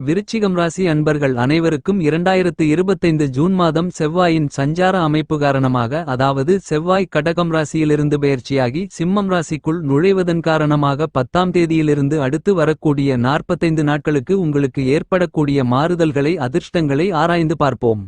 விருச்சிகம் ராசி அன்பர்கள் அனைவருக்கும் இரண்டாயிரத்து இருபத்தைந்து ஜூன் மாதம் செவ்வாயின் சஞ்சார அமைப்பு காரணமாக அதாவது செவ்வாய் கடகம் ராசியிலிருந்து பெயர்ச்சியாகி சிம்மம் ராசிக்குள் நுழைவதன் காரணமாக பத்தாம் தேதியிலிருந்து அடுத்து வரக்கூடிய நாற்பத்தைந்து நாட்களுக்கு உங்களுக்கு ஏற்படக்கூடிய மாறுதல்களை அதிர்ஷ்டங்களை ஆராய்ந்து பார்ப்போம்.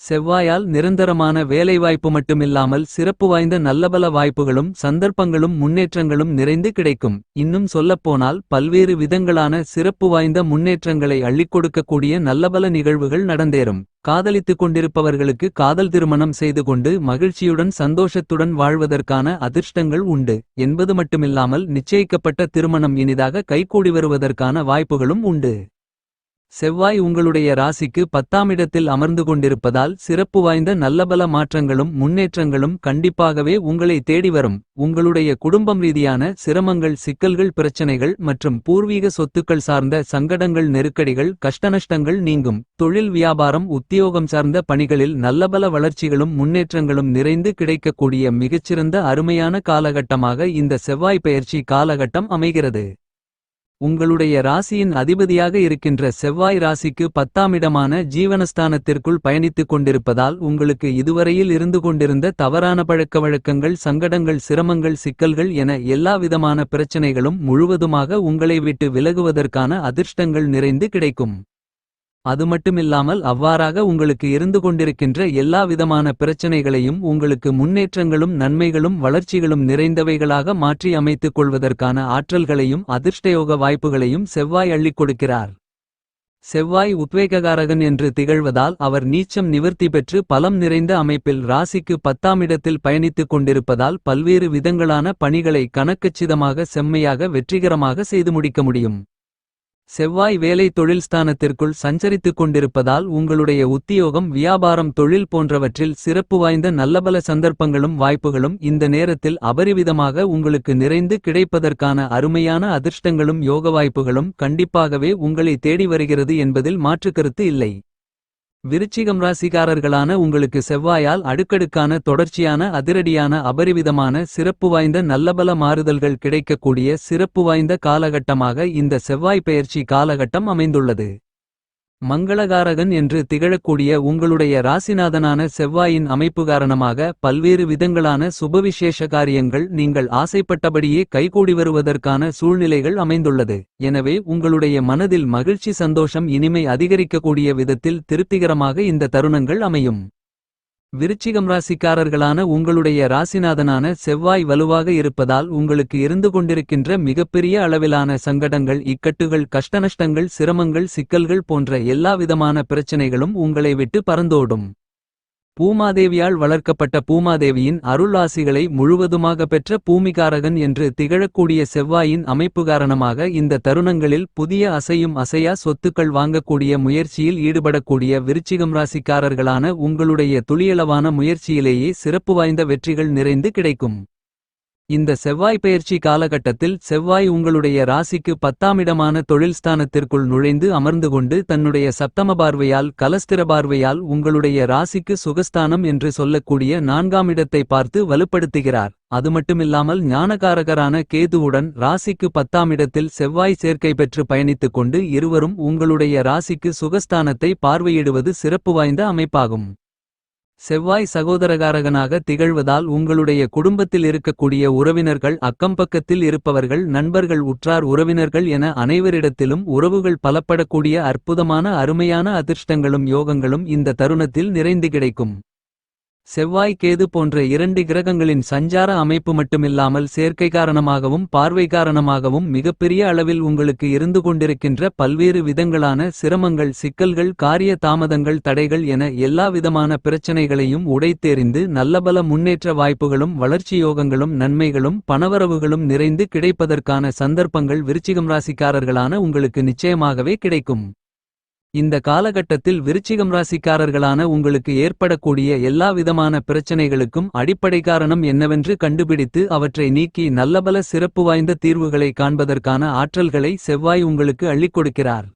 செவ்வாயால் நிரந்தரமான வேலைவாய்ப்பு மட்டுமில்லாமல் சிறப்பு வாய்ந்த நல்லபல வாய்ப்புகளும் சந்தர்ப்பங்களும் முன்னேற்றங்களும் நிறைந்து கிடைக்கும். இன்னும் சொல்லப்போனால் பல்வேறு விதங்களான சிறப்பு வாய்ந்த முன்னேற்றங்களை அள்ளிக் கொடுக்கக்கூடிய நல்லபல நிகழ்வுகள் நடந்தேறும். காதலித்துக் கொண்டிருப்பவர்களுக்கு காதல் திருமணம் செய்து கொண்டு மகிழ்ச்சியுடன் சந்தோஷத்துடன் வாழ்வதற்கான அதிர்ஷ்டங்கள் உண்டு. என்பது மட்டுமில்லாமல் நிச்சயிக்கப்பட்ட திருமணம் இனிதாக கைகூடி வருவதற்கான வாய்ப்புகளும் உண்டு. செவ்வாய் உங்களுடைய ராசிக்கு பத்தாம் இடத்தில் அமர்ந்து கொண்டிருப்பதால் சிறப்பு வாய்ந்த நல்லபல மாற்றங்களும் முன்னேற்றங்களும் கண்டிப்பாகவே உங்களை தேடி வரும். உங்களுடைய குடும்பம் ரீதியான சிரமங்கள் சிக்கல்கள் பிரச்சனைகள் மற்றும் பூர்வீக சொத்துக்கள் சார்ந்த சங்கடங்கள் நெருக்கடிகள் கஷ்டநஷ்டங்கள் நீங்கும். தொழில் வியாபாரம் உத்தியோகம் சார்ந்த பணிகளில் நல்லபல வளர்ச்சிகளும் முன்னேற்றங்களும் நிறைந்து கிடைக்கக்கூடிய மிகச்சிறந்த அருமையான காலகட்டமாக இந்த செவ்வாய் பயிற்சி காலகட்டம் அமைகிறது. உங்களுடைய ராசியின் அதிபதியாக இருக்கின்ற செவ்வாய் ராசிக்கு பத்தாமிடமான ஜீவனஸ்தானத்திற்குள் பயணித்துக் கொண்டிருப்பதால் உங்களுக்கு இதுவரையில் இருந்து கொண்டிருந்த தவறான பழக்க வழக்கங்கள் சங்கடங்கள் சிரமங்கள் சிக்கல்கள் என எல்லா விதமான பிரச்சனைகளும் முழுவதுமாக உங்களை விட்டு விலகுவதற்கான அதிர்ஷ்டங்கள் நிறைந்து கிடைக்கும். அது மட்டுமில்லாமல் அவ்வாறாக உங்களுக்கு இருந்து கொண்டிருக்கின்ற எல்லா விதமான பிரச்சனைகளையும் உங்களுக்கு முன்னேற்றங்களும் நன்மைகளும் வளர்ச்சிகளும் நிறைந்தவைகளாக மாற்றி அமைத்துக் கொள்வதற்கான ஆற்றல்களையும் அதிர்ஷ்டயோக வாய்ப்புகளையும் செவ்வாய் அள்ளிக் கொடுக்கிறார். செவ்வாய் உத்வேககாரகன் என்று திகழ்வதால் அவர் நீச்சம் நிவர்த்தி பெற்று பலம் நிறைந்த அமைப்பில் ராசிக்கு பத்தாம் இடத்தில் பயணித்துக் கொண்டிருப்பதால் பல்வேறு விதங்களான பணிகளை கணக்கச்சிதமாக செம்மையாக வெற்றிகரமாக செய்து முடிக்க முடியும். செவ்வாய் வேலை தொழில் ஸ்தானத்திற்குள் சஞ்சரித்துக் கொண்டிருப்பதால் உங்களுடைய உத்தியோகம் வியாபாரம் தொழில் போன்றவற்றில் சிறப்பு வாய்ந்த நல்லபல சந்தர்ப்பங்களும் வாய்ப்புகளும் இந்த நேரத்தில் அபரிவிதமாக உங்களுக்கு நிறைந்து கிடைப்பதற்கான அருமையான அதிர்ஷ்டங்களும் யோக வாய்ப்புகளும் கண்டிப்பாகவே உங்களை தேடி வருகிறது என்பதில் மாற்றுக்கருத்து இல்லை. விருச்சிகம் ராசிக்காரர்களான உங்களுக்கு செவ்வாயால் அடுக்கடுக்கான தொடர்ச்சியான அதிரடியான அபரிவிதமான சிறப்பு வாய்ந்த நல்லபல மாறுதல்கள் கிடைக்கக்கூடிய சிறப்பு வாய்ந்த காலகட்டமாக இந்த செவ்வாய் பெயர்ச்சி காலகட்டம் அமைந்துள்ளது. மங்களகாரகன் என்று திகழக்கூடிய உங்களுடைய ராசிநாதனான செவ்வாயின் அமைப்பு காரணமாக பல்வேறு விதங்களான சுபவிசேஷ காரியங்கள் நீங்கள் ஆசைப்பட்டபடியே கைகூடி வருவதற்கான சூழ்நிலைகள் அமைந்துள்ளது. எனவே உங்களுடைய மனதில் மகிழ்ச்சி சந்தோஷம் இனிமை அதிகரிக்கக்கூடிய விதத்தில் திருப்திகரமாக இந்த தருணங்கள் அமையும். விருச்சிகம் ராசிக்காரர்களான உங்களுடைய ராசிநாதனான செவ்வாய் வலுவாக இருப்பதால் உங்களுக்கு இருந்து கொண்டிருக்கின்ற மிகப்பெரிய அளவிலான சங்கடங்கள் இக்கட்டுகள் கஷ்டநஷ்டங்கள் சிரமங்கள் சிக்கல்கள் போன்ற எல்லா விதமான பிரச்சனைகளும் உங்களை விட்டு பறந்தோடும். பூமாதேவியால் வளர்க்கப்பட்ட பூமாதேவியின் அருள் ஆசிகளை முழுவதுமாக பெற்ற பூமிகாரகன் என்று திகழக்கூடிய செவ்வாயின் அமைப்பு காரணமாக இந்த தருணங்களில் புதிய அசையும் அசையா சொத்துக்கள் வாங்கக்கூடிய முயற்சியில் ஈடுபடக்கூடிய விருச்சிகம் ராசிக்காரர்களான உங்களுடைய துளியளவான முயற்சியிலேயே சிறப்பு வாய்ந்த வெற்றிகள் நிறைந்து கிடைக்கும். இந்த செவ்வாய் பெயர்ச்சி காலகட்டத்தில் செவ்வாய் உங்களுடைய ராசிக்கு பத்தாமிடமான தொழில் ஸ்தானத்திற்குள் நுழைந்து அமர்ந்து கொண்டு தன்னுடைய சப்தம பார்வையால் கலஸ்திர பார்வையால் உங்களுடைய ராசிக்கு சுகஸ்தானம் என்று சொல்லக்கூடிய நான்காம் இடத்தை பார்த்து வலுப்படுத்துகிறார். அது மட்டுமில்லாமல் ஞானகாரகரான கேதுவுடன் ராசிக்கு பத்தாம் இடத்தில் செவ்வாய் சேர்க்கை பெற்று பயணித்துக் கொண்டு இருவரும் உங்களுடைய ராசிக்கு சுகஸ்தானத்தை பார்வையிடுவது சிறப்பு வாய்ந்த அமைப்பாகும். செவ்வாய் சகோதரகாரகனாக திகழ்வதால் உங்களுடைய குடும்பத்தில் இருக்கக்கூடிய உறவினர்கள் அக்கம்பக்கத்தில் இருப்பவர்கள் நண்பர்கள் உற்றார் உறவினர்கள் என அனைவரிடத்திலும் உறவுகள் பலப்படக்கூடிய அற்புதமான அருமையான அதிர்ஷ்டங்களும் யோகங்களும் இந்த தருணத்தில் நிறைந்து கிடைக்கும். செவ்வாய் கேது போன்ற இரண்டு கிரகங்களின் சஞ்சார அமைப்பு மட்டுமில்லாமல் சேர்க்கை காரணமாகவும் பார்வை காரணமாகவும் மிகப்பெரிய அளவில் உங்களுக்கு இருந்து கொண்டிருக்கின்ற பல்வேறு விதங்களான சிரமங்கள் சிக்கல்கள் காரிய தாமதங்கள் தடைகள் என எல்லா விதமான பிரச்சனைகளையும் உடைத்தெறிந்து நல்லபல முன்னேற்ற வாய்ப்புகளும் வளர்ச்சி யோகங்களும் நன்மைகளும் பணவரவுகளும் நிறைந்து கிடைப்பதற்கான சந்தர்ப்பங்கள் விருச்சிகம் ராசிக்காரர்களான உங்களுக்கு நிச்சயமாகவே கிடைக்கும். இந்த காலகட்டத்தில் விருச்சிகம் ராசிக்காரர்களான உங்களுக்கு ஏற்படக்கூடிய எல்லா விதமான பிரச்சனைகளுக்கும் அடிப்படை காரணம் என்னவென்று கண்டுபிடித்து அவற்றை நீக்கி நல்லபல சிறப்பு வாய்ந்த தீர்வுகளை காண்பதற்கான ஆற்றல்களை செவ்வாய் உங்களுக்கு அள்ளிக் கொடுக்கிறார்.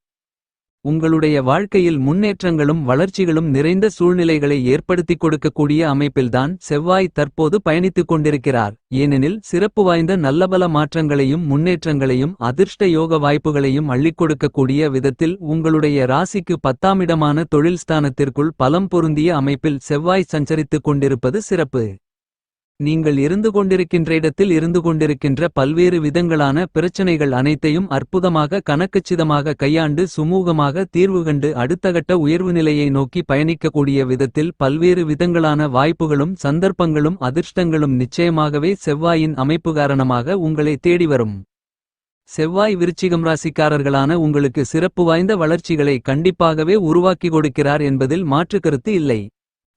உங்களுடைய வாழ்க்கையில் முன்னேற்றங்களும் வளர்ச்சிகளும் நிறைந்த சூழ்நிலைகளை ஏற்படுத்திக் கொடுக்கக்கூடிய அமைப்பில்தான் செவ்வாய் தற்போது பயணித்துக் கொண்டிருக்கிறார். ஏனெனில் சிறப்பு வாய்ந்த நல்லபல மாற்றங்களையும் முன்னேற்றங்களையும் அதிர்ஷ்ட யோக வாய்ப்புகளையும் அள்ளிக் கொடுக்கக்கூடிய விதத்தில் உங்களுடைய ராசிக்கு பத்தாமிடமான தொழில் ஸ்தானத்திற்குள் பலம் பொருந்திய அமைப்பில் செவ்வாய் சஞ்சரித்துக் கொண்டிருப்பது சிறப்பு. நீங்கள் இருந்து கொண்டிருக்கின்ற இடத்தில் இருந்து கொண்டிருக்கின்ற பல்வேறு விதங்களான பிரச்சனைகள் அனைத்தையும் அற்புதமாக கணக்கச்சிதமாக கையாண்டு சுமூகமாக தீர்வு கண்டு அடுத்தகட்ட உயர்வு நிலையை நோக்கி பயணிக்கக்கூடிய விதத்தில் பல்வேறு விதங்களான வாய்ப்புகளும் சந்தர்ப்பங்களும் அதிர்ஷ்டங்களும் நிச்சயமாகவே செவ்வாயின் அமைப்பு காரணமாக உங்களை தேடி வரும். செவ்வாய் விருச்சிகம் ராசிக்காரர்களான உங்களுக்கு சிறப்பு வாய்ந்த வளர்ச்சிகளை கண்டிப்பாகவே உருவாக்கி கொடுக்கிறார் என்பதில் மாற்று கருத்து இல்லை.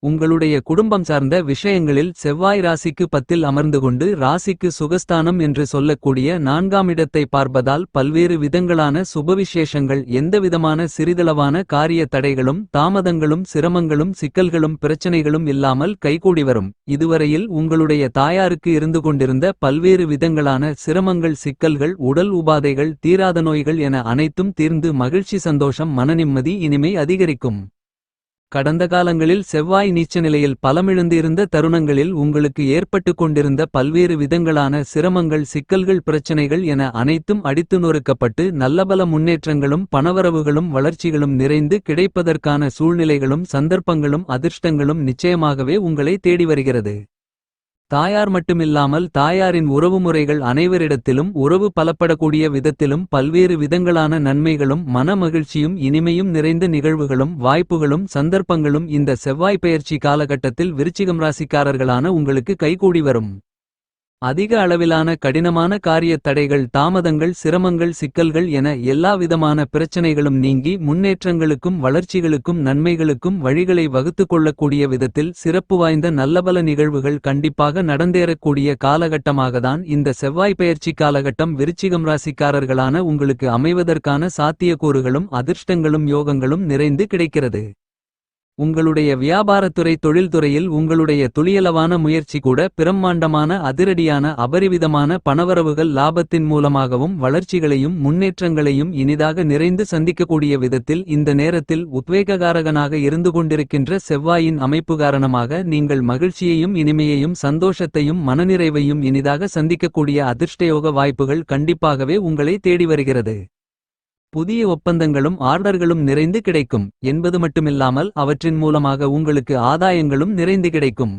உங்களுடைய குடும்பம் சார்ந்த விஷயங்களில் செவ்வாய் ராசிக்கு பத்தில் அமர்ந்து கொண்டு ராசிக்கு சுகஸ்தானம் என்று சொல்லக்கூடிய நான்காம் இடத்தை பார்ப்பதால் பல்வேறு விதங்களான சுபவிசேஷங்கள் எந்தவிதமான சிறிதளவான காரிய தடைகளும் தாமதங்களும் சிரமங்களும் சிக்கல்களும் பிரச்சனைகளும் இல்லாமல் கைகூடி வரும். இதுவரையில் உங்களுடைய தாயாருக்கு இருந்து கொண்டிருந்த பல்வேறு விதங்களான சிரமங்கள் சிக்கல்கள் உடல் உபாதைகள் தீராத நோய்கள் என அனைத்தும் தீர்ந்து மகிழ்ச்சி சந்தோஷம் மனநிம்மதி இனிமை அதிகரிக்கும். கடந்த காலங்களில் செவ்வாய் நீச்ச நிலையில் பலமிழந்து இருந்த தருணங்களில் உங்களுக்கு ஏற்பட்டு கொண்டிருந்த பல்வேறு விதங்களான சிரமங்கள் சிக்கல்கள் பிரச்சனைகள் என அனைத்தும் அடித்து நொறுக்கப்பட்டு நல்லபல முன்னேற்றங்களும் பணவரவுகளும் வளர்ச்சிகளும் நிறைந்து கிடைப்பதற்கான சூழ்நிலைகளும் சந்தர்ப்பங்களும் அதிர்ஷ்டங்களும் நிச்சயமாகவே உங்களை தேடி வருகிறது. தாயார் மட்டுமில்லாமல் தாயாரின் உறவுமுறைகள் அனைவரிடத்திலும் உறவு பலப்படக்கூடிய விதத்திலும் பல்வேறு விதங்களான நன்மைகளும் மன மகிழ்ச்சியும் இனிமையும் நிறைந்த நிகழ்வுகளும் வாய்ப்புகளும் சந்தர்ப்பங்களும் இந்த செவ்வாய் பெயர்ச்சி காலகட்டத்தில் விருச்சிகம் ராசிக்காரர்களான உங்களுக்கு கைகூடி வரும். அதிக அளவிலான கடினமான காரியத் தடைகள் தாமதங்கள் சிரமங்கள் சிக்கல்கள் என எல்லா விதமான பிரச்சனைகளும் நீங்கி முன்னேற்றங்களுக்கும் வளர்ச்சிகளுக்கும் நன்மைகளுக்கும் வழிகளை வகுத்து கொள்ளக்கூடிய விதத்தில் சிறப்பு வாய்ந்த நல்லபல நிகழ்வுகள் கண்டிப்பாக நடந்தேறக்கூடிய காலகட்டமாகத்தான் இந்த செவ்வாய் பயிற்சி காலகட்டம் விருச்சிகம் ராசிக்காரர்களான உங்களுக்கு அமைவதற்கான சாத்தியக்கூறுகளும் அதிர்ஷ்டங்களும் யோகங்களும் நிறைந்து கிடைக்கிறது. உங்களுடைய வியாபாரத்துறை தொழில்துறையில் உங்களுடைய துளியளவான முயற்சி கூட பிரம்மாண்டமான அதிரடியான அபரிவிதமான பணவரவுகள் லாபத்தின் மூலமாகவும் வளர்ச்சிகளையும் முன்னேற்றங்களையும் இனிதாக நிறைந்து சந்திக்கக்கூடிய விதத்தில் இந்த நேரத்தில் உத்வேககாரகனாக இருந்து கொண்டிருக்கின்ற செவ்வாயின் அமைப்பு காரணமாக நீங்கள் மகிழ்ச்சியையும் இனிமையையும் சந்தோஷத்தையும் மனநிறைவையும் இனிதாக சந்திக்கக்கூடிய அதிர்ஷ்டயோக வாய்ப்புகள் கண்டிப்பாகவே உங்களை தேடி வருகிறது. புதிய ஒப்பந்தங்களும் ஆர்டர்களும் நிறைந்து கிடைக்கும் என்பது மட்டுமில்லாமல் அவற்றின் மூலமாக உங்களுக்கு ஆதாயங்களும் நிறைந்து கிடைக்கும்.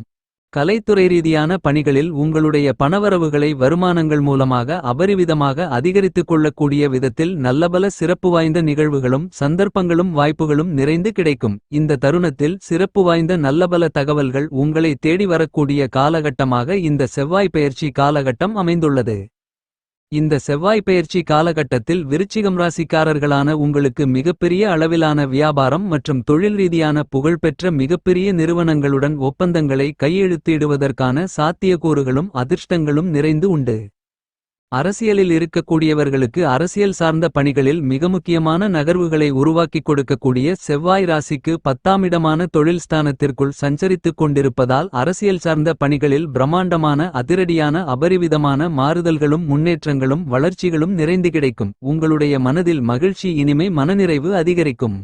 கலைத்துறை ரீதியான பணிகளில் உங்களுடைய பணவரவுகளை வருமானங்கள் மூலமாக அபரிவிதமாக அதிகரித்துக் கொள்ளக்கூடிய விதத்தில் நல்லபல சிறப்பு வாய்ந்த நிகழ்வுகளும் சந்தர்ப்பங்களும் வாய்ப்புகளும் நிறைந்து கிடைக்கும். இந்த தருணத்தில் சிறப்பு வாய்ந்த நல்லபல தகவல்கள் உங்களை தேடி வரக்கூடிய காலகட்டமாக இந்த செவ்வாய் பயிற்சி காலகட்டம் அமைந்துள்ளது. இந்த செவ்வாய் பெயர்ச்சி காலகட்டத்தில் விருச்சிகம் ராசிக்காரர்களான உங்களுக்கு மிகப்பெரிய அளவிலான வியாபாரம் மற்றும் தொழில் ரீதியான புகழ்பெற்ற மிகப்பெரிய நிறுவனங்களுடன் ஒப்பந்தங்களை கையெழுத்திடுவதற்கான சாத்தியக்கூறுகளும் அதிர்ஷ்டங்களும் நிறைந்து உண்டு. அரசியலில் இருக்கக்கூடியவர்களுக்கு அரசியல் சார்ந்த பணிகளில் மிக முக்கியமான நகர்வுகளை உருவாக்கிக் கொடுக்கக்கூடிய செவ்வாய் ராசிக்கு பத்தாமிடமான தொழில் ஸ்தானத்திற்குள் சஞ்சரித்துக் கொண்டிருப்பதால் அரசியல் சார்ந்த பணிகளில் பிரம்மாண்டமான அதிரடியான அபரிவிதமான மாறுதல்களும் முன்னேற்றங்களும் வளர்ச்சிகளும் நிறைந்து கிடைக்கும். உங்களுடைய மனதில் மகிழ்ச்சி இனிமை மனநிறைவு அதிகரிக்கும்.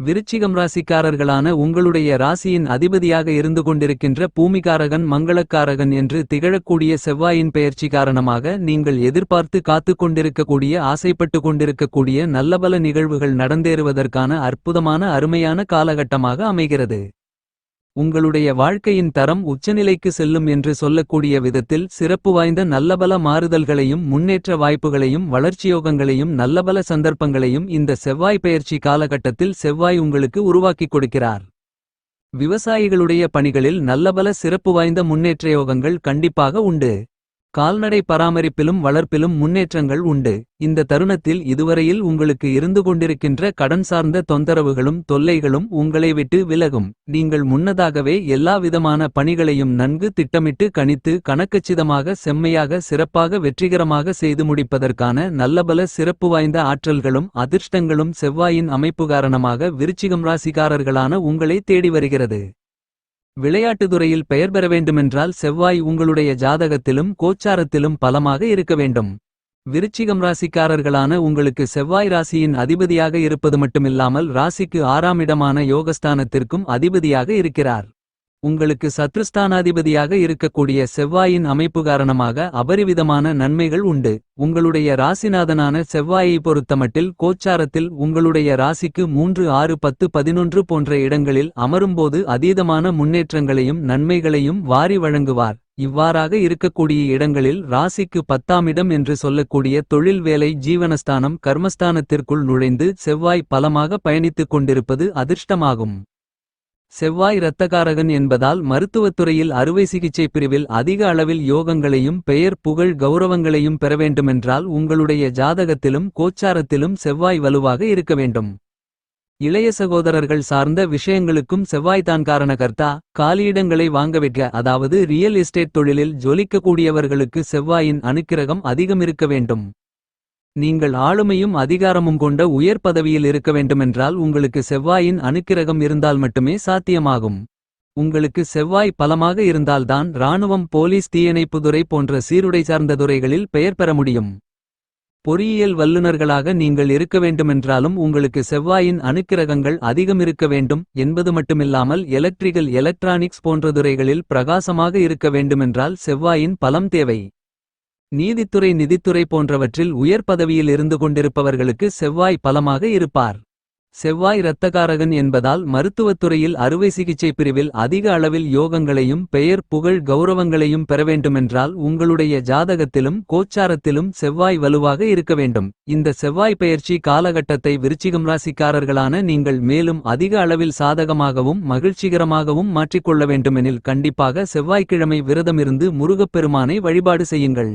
விருச்சிகம் ராசிக்காரர்களான உங்களுடைய ராசியின் அதிபதியாக இருந்து கொண்டிருக்கின்ற பூமிகாரகன் மங்களக்காரகன் என்று திகழக்கூடிய செவ்வாயின் பெயர்ச்சி காரணமாக நீங்கள் எதிர்பார்த்து காத்துக் கொண்டிருக்கக்கூடிய ஆசைப்பட்டு கொண்டிருக்கக்கூடிய நல்லபல நிகழ்வுகள் நடந்தேறுவதற்கான அற்புதமான அருமையான காலகட்டமாக அமைகிறது. உங்களுடைய வாழ்க்கையின் தரம் உச்சநிலைக்கு செல்லும் என்று சொல்லக்கூடிய விதத்தில் சிறப்பு வாய்ந்த நல்லபல மாறுதல்களையும் முன்னேற்ற வாய்ப்புகளையும் வளர்ச்சியோகங்களையும் நல்லபல சந்தர்ப்பங்களையும் இந்த செவ்வாய் பெயர்ச்சி காலகட்டத்தில் செவ்வாய் உங்களுக்கு உருவாக்கிக் கொடுக்கிறார். விவசாயிகளுடைய பணிகளில் நல்லபல சிறப்பு வாய்ந்த முன்னேற்ற யோகங்கள் கண்டிப்பாக உண்டு. கால்நடை பராமரிப்பிலும் வளர்ப்பிலும் முன்னேற்றங்கள் உண்டு. இந்த தருணத்தில் இதுவரையில் உங்களுக்கு இருந்து கொண்டிருக்கின்ற கடன் சார்ந்த தொந்தரவுகளும் தொல்லைகளும் உங்களை விட்டு விலகும். நீங்கள் முன்னதாகவே எல்லா விதமான பணிகளையும் நன்கு திட்டமிட்டு கணித்து கணக்கச்சிதமாக செம்மையாக சிறப்பாக வெற்றிகரமாக செய்து முடிப்பதற்கான நல்லபல சிறப்பு வாய்ந்த ஆற்றல்களும் அதிர்ஷ்டங்களும் செவ்வாயின் அமைப்பு காரணமாக விருச்சிகம் ராசிகாரர்களான உங்களை தேடி வருகிறது. விளையாட்டுத்துறையில் பெயர் பெற வேண்டுமென்றால் செவ்வாய் உங்களுடைய ஜாதகத்திலும் கோச்சாரத்திலும் பலமாக இருக்க வேண்டும். விருச்சிகம் ராசிக்காரர்களான உங்களுக்கு செவ்வாய் ராசியின் அதிபதியாக இருப்பது மட்டுமில்லாமல் ராசிக்கு ஆறாம் இடமான யோகஸ்தானத்திற்கும் அதிபதியாக இருக்கிறார். உங்களுக்கு சத்ருஸ்தானாதிபதியாக இருக்கக்கூடிய செவ்வாயின் அமைப்பு காரணமாக அபரிவிதமான நன்மைகள் உண்டு. உங்களுடைய ராசிநாதனான செவ்வாயை பொறுத்தமட்டில் கோச்சாரத்தில் உங்களுடைய ராசிக்கு மூன்று ஆறு பத்து பதினொன்று போன்ற இடங்களில் அமரும்போது அதீதமான முன்னேற்றங்களையும் நன்மைகளையும் வாரி வழங்குவார். இவ்வாறாக இருக்கக்கூடிய இடங்களில் ராசிக்கு பத்தாம் இடம் என்று சொல்லக்கூடிய தொழில் வேலை ஜீவனஸ்தானம் கர்மஸ்தானத்திற்குள் நுழைந்து செவ்வாய் பலமாக பயணித்துக் கொண்டிருப்பது அதிர்ஷ்டமாகும். செவ்வாய் இரத்தகாரகன் என்பதால் மருத்துவத்துறையில் அறுவை சிகிச்சை பிரிவில் அதிக அளவில் யோகங்களையும் பெயர் புகழ் கௌரவங்களையும் பெற வேண்டுமென்றால் உங்களுடைய ஜாதகத்திலும் கோச்சாரத்திலும் செவ்வாய் வலுவாக இருக்க வேண்டும். இளைய சகோதரர்கள் சார்ந்த விஷயங்களுக்கும் செவ்வாய்தான் காரணகர்த்தா காலியிடங்களை வாங்கவிற்க அதாவது ரியல் எஸ்டேட் தொழிலில் ஜொலிக்கக்கூடியவர்களுக்கு செவ்வாயின் அனுக்கிரகம் அதிகம் இருக்க வேண்டும். நீங்கள் ஆளுமையும் அதிகாரமும் கொண்ட உயர் பதவியில் இருக்க வேண்டுமென்றால் உங்களுக்கு செவ்வாயின் அனுக்கிரகம் இருந்தால் மட்டுமே சாத்தியமாகும். உங்களுக்கு செவ்வாய் பலமாக இருந்தால்தான் இராணுவம் போலீஸ் தீயணைப்புதுறை போன்ற சீருடை சார்ந்த துறைகளில் பெயர் பெற முடியும். பொறியியல் வல்லுநர்களாக நீங்கள் இருக்க வேண்டுமென்றாலும் உங்களுக்கு செவ்வாயின் அணுக்கிரகங்கள் அதிகம் இருக்க வேண்டும் என்பது மட்டுமில்லாமல் எலக்ட்ரிகல் எலக்ட்ரானிக்ஸ் போன்ற துறைகளில் பிரகாசமாக இருக்க வேண்டுமென்றால் செவ்வாயின் பலம் தேவை. நீதித்துறை நிதித்துறை போன்றவற்றில் உயர் பதவியில் இருந்து கொண்டிருப்பவர்களுக்கு செவ்வாய் பலமாக இருப்பார். செவ்வாய் இரத்தகாரகன் என்பதால் மருத்துவத்துறையில் அறுவை சிகிச்சை பிரிவில் அதிக அளவில் யோகங்களையும் பெயர் புகழ் கௌரவங்களையும் பெற வேண்டுமென்றால் உங்களுடைய ஜாதகத்திலும் கோச்சாரத்திலும் செவ்வாய் வலுவாக இருக்க வேண்டும். இந்த செவ்வாய் பெயர்ச்சி காலகட்டத்தை விருச்சிகம் ராசிக்காரர்களான நீங்கள் மேலும் அதிக அளவில் சாதகமாகவும் மகிழ்ச்சிகரமாகவும் மாற்றிக்கொள்ள வேண்டுமெனில் கண்டிப்பாக செவ்வாய்க்கிழமை விரதமிருந்து முருகப்பெருமானை வழிபாடு செய்யுங்கள்.